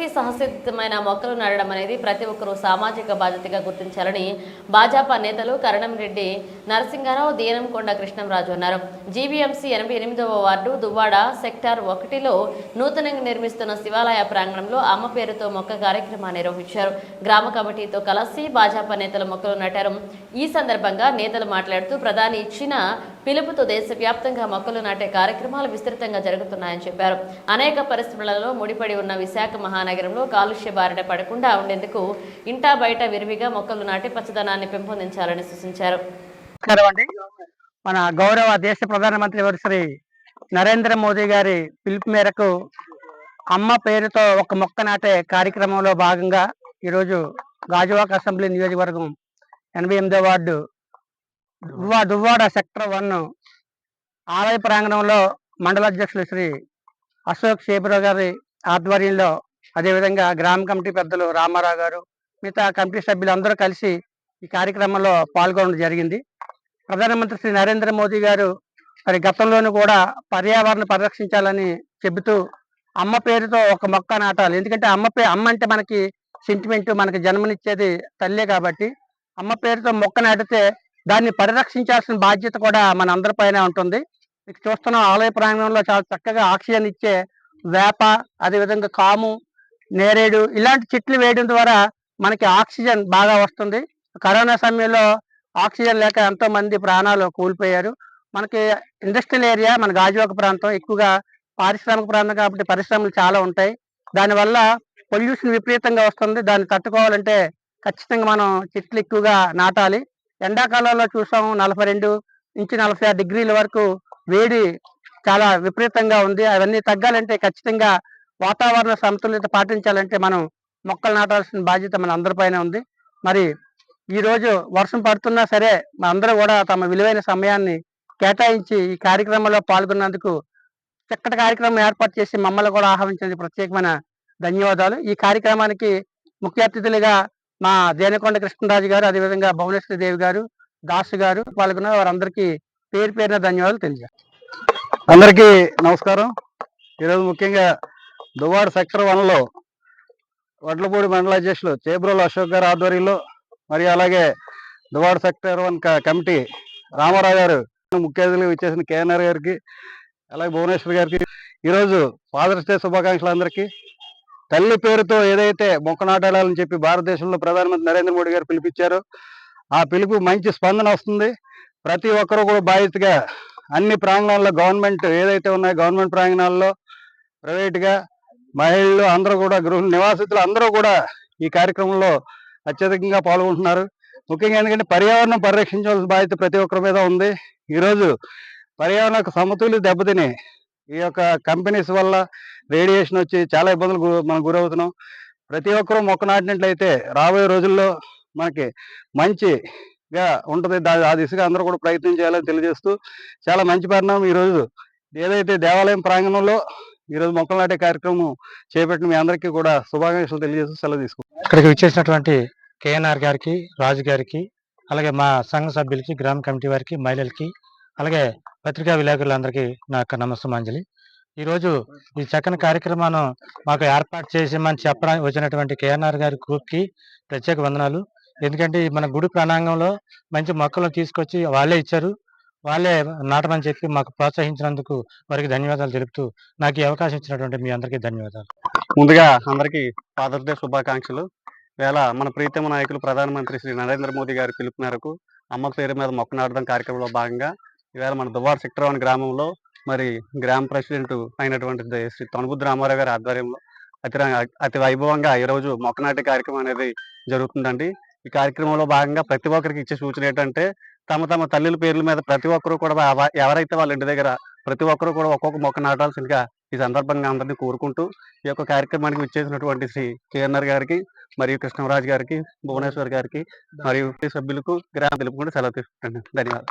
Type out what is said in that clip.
ప్రకృతి సహసిద్ధమైన మొక్కలు నాటడం అనేది ప్రతి ఒక్కరూ సామాజిక బాధ్యతగా గుర్తించాలని భాజపా నేతలు కరణంరెడ్డి నరసింహారావు దీనంకొండ కృష్ణంరాజు అన్నారు. జీవీఎంసీ ఎనభై ఎనిమిదవ వార్డు దువ్వాడ సెక్టార్ ఒకటిలో నూతనంగా నిర్మిస్తున్న శివాలయ ప్రాంగణంలో అమ్మ పేరుతో మొక్క కార్యక్రమాన్ని నిర్వహించారు. గ్రామ కమిటీతో కలిసి భాజపా నేతలు మొక్కలు నాటారు. ఈ సందర్భంగా నేతలు మాట్లాడుతూ ప్రధాని ఇచ్చిన పిలుపుతో దేశవ్యాప్తంగా మొక్కలు నాటే కార్యక్రమాలు విస్తృతంగా జరుగుతున్నాయని చెప్పారు. అనేక పరిశ్రమలలో ముడిపడి ఉన్న విశాఖ మహానగరంలో కాలుష్య బారిన పడకుండా ఉండేందుకు ఇంటా బయట విరివిగా మొక్కలు నాటి పచ్చదనాన్ని పెంపొందించాలని సూచించారు. మన గౌరవ దేశ ప్రధానమంత్రి శ్రీ నరేంద్ర మోదీ గారి పిలుపు మేరకు అమ్మ పేరుతో ఒక మొక్క నాటే కార్యక్రమంలో భాగంగా ఈరోజు గాజువాక అసెంబ్లీ నియోజకవర్గం ఎనభై ఎనిమిదో వార్డు దువ్వా దువ్వాడ సెక్టర్ వన్ ఆలయ ప్రాంగణంలో మండల అధ్యక్షులు శ్రీ అశోక్ శేబరావు గారి ఆధ్వర్యంలో అదేవిధంగా గ్రామ కమిటీ పెద్దలు రామారావు గారు మిగతా కమిటీ సభ్యులు అందరూ కలిసి ఈ కార్యక్రమంలో పాల్గొనడం జరిగింది. ప్రధానమంత్రి శ్రీ నరేంద్ర మోదీ గారు మరి గతంలోనూ కూడా పర్యావరణ పరిరక్షించాలని చెబుతూ అమ్మ పేరుతో ఒక మొక్క నాటాలి. ఎందుకంటే అమ్మ పే అమ్మ అంటే మనకి సెంటిమెంట్ మనకి జన్మనిచ్చేది తల్లే కాబట్టి అమ్మ పేరుతో మొక్క నాటితే దాన్ని పరిరక్షించాల్సిన బాధ్యత కూడా మన అందరిపైనే ఉంటుంది. మీకు చూస్తున్నాం ఆలయ ప్రాంగణంలో చాలా చక్కగా ఆక్సిజన్ ఇచ్చే వేప అదేవిధంగా కాము నేరేడు ఇలాంటి చెట్లు వేయడం ద్వారా మనకి ఆక్సిజన్ బాగా వస్తుంది. కరోనా సమయంలో ఆక్సిజన్ లేక ఎంతో మంది ప్రాణాలు కోల్పోయారు. మనకి ఇండస్ట్రియల్ ఏరియా మన గాజువాక ప్రాంతం ఎక్కువగా పారిశ్రామిక ప్రాంతం కాబట్టి పరిశ్రమలు చాలా ఉంటాయి. దానివల్ల పొల్యూషన్ విపరీతంగా వస్తుంది. దాన్ని తట్టుకోవాలంటే ఖచ్చితంగా మనం చెట్లు ఎక్కువగా నాటాలి. ఎండాకాలంలో చూసాం నలభై రెండు నుంచి నలభై ఆరు డిగ్రీల వరకు వేడి చాలా విపరీతంగా ఉంది. అవన్నీ తగ్గాలంటే ఖచ్చితంగా వాతావరణ సమతుల్యత పాటించాలంటే మనం మొక్కలు నాటాల్సిన బాధ్యత మన అందరిపైన ఉంది. మరి ఈరోజు వర్షం పడుతున్నా సరే అందరూ కూడా తమ విలువైన సమయాన్ని కేటాయించి ఈ కార్యక్రమంలో పాల్గొన్నందుకు చక్కటి కార్యక్రమం ఏర్పాటు చేసి మమ్మల్ని కూడా ఆహ్వానించినందుకు ప్రత్యేకమైన ధన్యవాదాలు. ఈ కార్యక్రమానికి ముఖ్య అతిథులుగా మా దేనకొండ కృష్ణరాజు గారు అదేవిధంగా భువనేశ్వరి దేవి గారు దాసు గారు పాల్గొన్న వారందరికీ పేరు పేరున ధన్యవాదాలు తెలియజేస్తాను అందరికీ నమస్కారం. ఈరోజు ముఖ్యంగా దువ్వాడ సెక్టర్ వన్లో వడ్లపూడి మండల అధ్యక్షులు చేబ్రోలు అశోక్ గారు ఆధ్వర్యంలో మరి అలాగే Duvvada sector one committee Ramarao గారు ముఖ్య అతిథులుగా ఇచ్చేసిన కేఎన్ఆర్ గారికి అలాగే భువనేశ్వర్ గారికి ఈరోజు ఫాదర్స్ డే శుభాకాంక్షలు అందరికీ. తల్లి పేరుతో ఏదైతే మొక్క నాటాలని చెప్పి భారతదేశంలో ప్రధానమంత్రి నరేంద్ర మోడీ గారు పిలిపించారో ఆ పిలుపు మంచి స్పందన వస్తుంది. ప్రతి ఒక్కరూ కూడా బాధ్యతగా అన్ని ప్రాంగణాల్లో గవర్నమెంట్ ఏదైతే ఉన్నాయో గవర్నమెంట్ ప్రాంగణాల్లో ప్రైవేట్గా మహిళలు అందరూ కూడా గృహ నివాసితులు అందరూ కూడా ఈ కార్యక్రమంలో అత్యధికంగా పాల్గొంటున్నారు. ముఖ్యంగా ఎందుకంటే పర్యావరణం పరిరక్షించాల్సిన బాధ్యత ప్రతి ఒక్కరి మీద ఉంది. ఈరోజు పర్యావరణ సమతుల్య దెబ్బతిని ఈ యొక్క కంపెనీస్ వల్ల రేడియేషన్ వచ్చి చాలా ఇబ్బందులు గు- మనం గురవుతున్నాం. ప్రతి ఒక్కరూ మొక్క నాటినట్లయితే రాబోయే రోజుల్లో మనకి మంచిగా ఉంటుంది. దా- ఆ దిశగా అందరూ కూడా ప్రయత్నం చేయాలని తెలియజేస్తూ చాలా మంచి పరిణామం ఈరోజు ఏదైతే దేవాలయం ప్రాంగణంలో ఈరోజు మొక్కలు నాటే కార్యక్రమం చేపట్టిన మీ అందరికీ కూడా శుభాకాంక్షలు తెలియజేస్తూ సెలవు తీసుకుంటాం ఇక్కడికి విచ్చేసినటువంటి కేఎన్ఆర్ గారికి రాజు గారికి అలాగే మా సంఘ సభ్యులకి గ్రామ కమిటీ వారికి మహిళలకి అలాగే పత్రికా విలేకరులందరికీ నా యొక్క నమస్తమాంజలి ఈరోజు ఈ చక్కని కార్యక్రమాన్ని మాకు ఏర్పాటు చేసామని చెప్పడానికి వచ్చినటువంటి కేఎన్ఆర్ గారి గ్రూప్కి ప్రత్యేక వందనాలు. ఎందుకంటే మన గుడి ప్రాణాంగంలో మంచి మొక్కలు తీసుకొచ్చి వాళ్ళే ఇచ్చారు. వాళ్ళే నాటమని చెప్పి మాకు ప్రోత్సహించినందుకు వారికి ధన్యవాదాలు తెలుపుతూ నాకు ఈ అవకాశం ఇచ్చినటువంటి మీ అందరికీ ధన్యవాదాలు. ముందుగా అందరికీ ఫాదర్స్ డే శుభాకాంక్షలు. వేళ మన ప్రీతమ నాయకులు ప్రధానమంత్రి శ్రీ నరేంద్ర మోదీ గారి పిలుపు మేరకు అమ్మ పేరు మీద మొక్క నాటడం కార్యక్రమంలో భాగంగా ఈవేళ మన దువ్వాడ సెక్టర్ వన్ గ్రామంలో మరి గ్రామ ప్రెసిడెంట్ అయినటువంటి శ్రీ తొనబుద్ధి రామారావు గారి ఆధ్వర్యంలో అతి అతి వైభవంగా ఈ రోజు మొక్క నాటే కార్యక్రమం అనేది జరుగుతుందండి. ఈ కార్యక్రమంలో భాగంగా ప్రతి ఒక్కరికి ఇచ్చే సూచన ఏంటంటే తమ తమ తల్లుల పేర్ల మీద ప్రతి ఒక్కరు కూడా ఎవరైతే వాళ్ళ ఇంటి దగ్గర ప్రతి ఒక్కరు కూడా ఒక్కొక్క మొక్క నాటాల్సిందిగా ఈ సందర్భంగా అందరినీ కోరుకుంటూ ఈ యొక్క కార్యక్రమానికి విచ్చేసినటువంటి శ్రీ కేఎన్ఆర్ గారికి మరియు కృష్ణరాజు గారికి భువనేశ్వర్ గారికి మరియు సభ్యులకు గ్రామ తెలుపుకుంటూ సెలవు తీసుకుంటాను ధన్యవాదాలు.